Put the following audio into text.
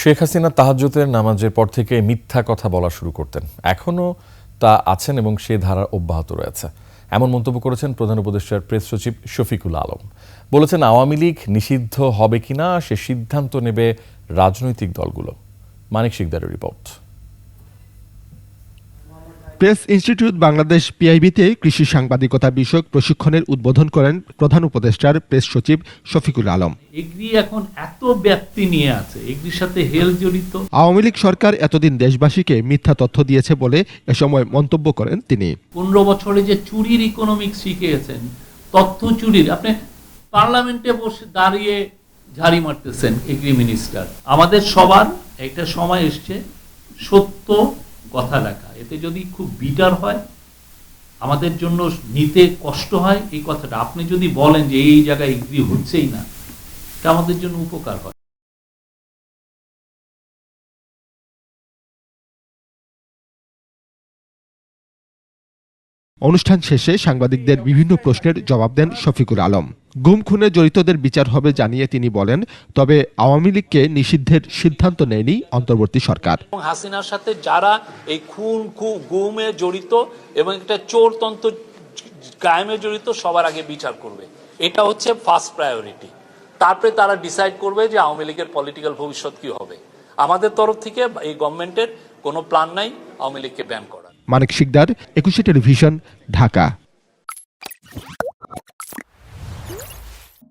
শেখ হাসিনা তাহাজ্যতের নামাজের পর থেকে মিথ্যা কথা বলা শুরু করতেন। এখনও তা আছেন এবং সে ধারা অব্যাহত রয়েছে। এমন মন্তব্য করেছেন প্রধান উপদেষ্টার প্রেস সচিব শফিকুল আলম। বলেছেন, আওয়ামী লীগ নিষিদ্ধ হবে কিনা সে সিদ্ধান্ত নেবে রাজনৈতিক দলগুলো। মানিক শিকদারের রিপোর্ট। প্রেস ইনস্টিটিউট বাংলাদেশ পিআইবিতে কৃষি সাংবাদিকতা বিষয়ক প্রশিক্ষণের উদ্বোধন করেন প্রধান উপদেষ্টার প্রেস সচিব শফিকুল আলম। এগ্রি এখন এত ব্যাপ্তি নিয়ে আছে এগ্রির সাথে হেল জড়িত। আওয়ামী লীগ সরকার এতদিন দেশবাসীকে মিথ্যা তথ্য দিয়েছে বলে এ সময় মন্তব্য করেন তিনি। পনেরো বছরে যে চুরির ইকোনমিক্স শিখিয়েছেন তথ্য চুরির আপনি পার্লামেন্টে বসে দাঁড়িয়ে ঝাড়ি মারতেছেন এগ্রি মিনিস্টার আমাদের সবার একটা সময় এসছে সত্য কথা লেখা। এতে যদি খুব বিটার হয়, আমাদের জন্য নিতে কষ্ট হয়, এই কথাটা। আপনি যদি বলেন যে এই জায়গায় এগ্রি হচ্ছেই না, এটা আমাদের জন্য উপকার হয়। অনুষ্ঠান শেষে সাংবাদিকদের বিভিন্ন প্রশ্নের জবাব দেন শফিকুল আলম। গুম খুনে জড়িতদের বিচার হবে জানিয়ে তিনি বলেন তবে আওয়ামী লীগকে নিষিদ্ধের সিদ্ধান্ত নেয়নি অন্তর্বর্তী সরকার। এবং হাসিনার সাথে যারা এই খুন খু গুমে জড়িত এবং একটা চোরতন্ত্র কায়েমে জড়িত সবার আগে বিচার করবে। এটা হচ্ছে ফার্স্ট প্রায়োরিটি তারপরে তারা ডিসাইড করবে যে আওয়ামী লীগের পলিটিক্যাল ভবিষ্যৎ কি হবে। আমাদের তরফ থেকে এই গভর্নমেন্টের কোনো প্ল্যান নাই আওয়ামী লীগকে ব্যান করার। মানিক শিকদার একুশে টেলিভিশন ঢাকা।